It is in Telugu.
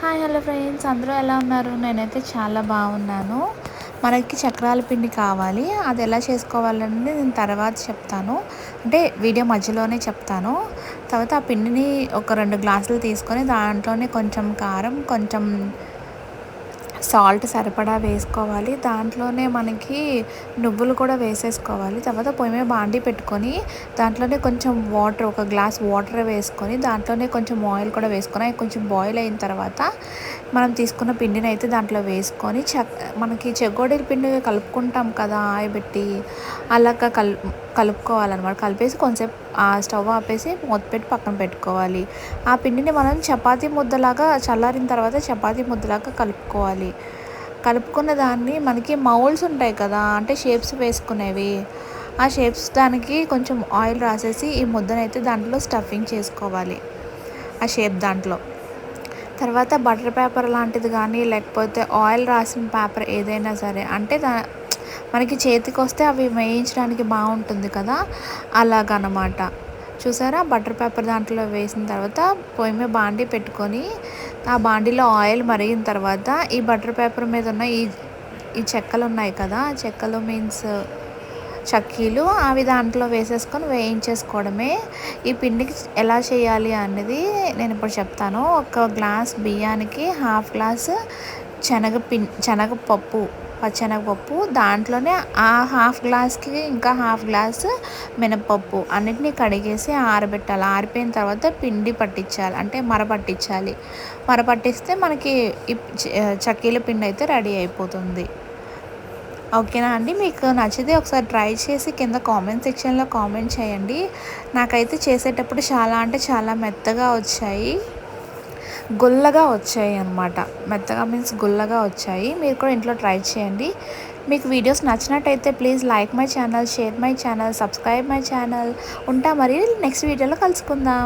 హాయ్ హలో ఫ్రెండ్స్ అందరూ ఎలా ఉన్నారు? నేనైతే చాలా బాగున్నాను. మనకి చక్రాల పిండి కావాలి. అది ఎలా చేసుకోవాలని నేను తర్వాత చెప్తాను. అంటే వీడియో మధ్యలోనే చెప్తాను. తర్వాత ఆ పిండిని ఒక రెండు గ్లాసులు తీసుకొని దాంట్లోనే కొంచెం కారం కొంచెం సాల్ట్ సరిపడా వేసుకోవాలి. దాంట్లోనే మనకి నువ్వులు కూడా వేసేసుకోవాలి. తర్వాత పొయ్యి మీద బాండి పెట్టుకొని దాంట్లోనే కొంచెం వాటర్ ఒక గ్లాస్ వాటర్ వేసుకొని దాంట్లోనే కొంచెం ఆయిల్ కూడా వేసుకొని కొంచెం బాయిల్ అయిన తర్వాత మనం తీసుకున్న పిండిని అయితే దాంట్లో వేసుకొని మనకి చెగోడీల పిండి కలుపుకుంటాం కదా ఆయిబెట్టి అలాగ కల్ కలుపుకోవాలన్నమాట. కలిపేసి కొంచెంసేపు ఆ స్టవ్ ఆపేసి మూత పెట్టి పక్కన పెట్టుకోవాలి. ఆ పిండిని మనం చపాతీ ముద్దలాగా చల్లారిన తర్వాత చపాతీ ముద్దలాగా కలుపుకోవాలి. కలుపుకున్న దాన్ని మనకి మౌల్స్ ఉంటాయి కదా అంటే షేప్స్ వేసుకునేవి. ఆ షేప్స్ దానికి కొంచెం ఆయిల్ రాసేసి ఈ ముద్దనైతే దాంట్లో స్టఫింగ్ చేసుకోవాలి. ఆ షేప్ దాంట్లో. తర్వాత బటర్ పేపర్ లాంటిది కానీ లేకపోతే ఆయిల్ రాసిన పేపర్ ఏదైనా సరే అంటే దా మనకి చేతికి వస్తే అవి వేయించడానికి బాగుంటుంది కదా అలాగనమాట. చూసారా? బటర్ పేపర్ దాంట్లో వేసిన తర్వాత పొయ్యి మీద బాండీ పెట్టుకొని ఆ బాండీలో ఆయిల్ మరిగిన తర్వాత ఈ బటర్ పేపర్ మీద ఉన్న ఈ ఈ చెక్కలు ఉన్నాయి కదా చెక్కలు మీన్స్ చక్కీలు అవి దాంట్లో వేసేసుకొని వేయించేసుకోవడమే. ఈ పిండికి ఎలా చేయాలి అనేది నేను ఇప్పుడు చెప్తాను. ఒక గ్లాస్ బియ్యానికి హాఫ్ గ్లాస్ శనగ పిం శనగపప్పు పచ్చెనగపప్పు దాంట్లోనే ఆ హాఫ్ గ్లాస్కి ఇంకా హాఫ్ గ్లాస్ మినపప్పు అన్నిటినీ కడిగేసి ఆరబెట్టాలి. ఆరిపోయిన తర్వాత పిండి పట్టించాలి అంటే మర పట్టించాలి. మర పట్టిస్తే మనకి చక్కీల పిండి అయితే రెడీ అయిపోతుంది. ఓకేనా అండి? మీకు నచ్చితే ఒకసారి ట్రై చేసి కింద కామెంట్ సెక్షన్లో కామెంట్ చేయండి. నాకైతే చేసేటప్పుడు చాలా అంటే చాలా మెత్తగా వచ్చాయి. గుల్లగా వచ్చాయి అనమాట మెత్తగా మీన్స్ గుల్లగా వచ్చాయి. మీరు కూడా ఇంట్లో ట్రై చేయండి. మీకు వీడియోస్ నచ్చినట్టయితే please like my channel share my channel subscribe my channel ఉంటా మరి నెక్స్ట్ వీడియోలో కలుసుకుందాం.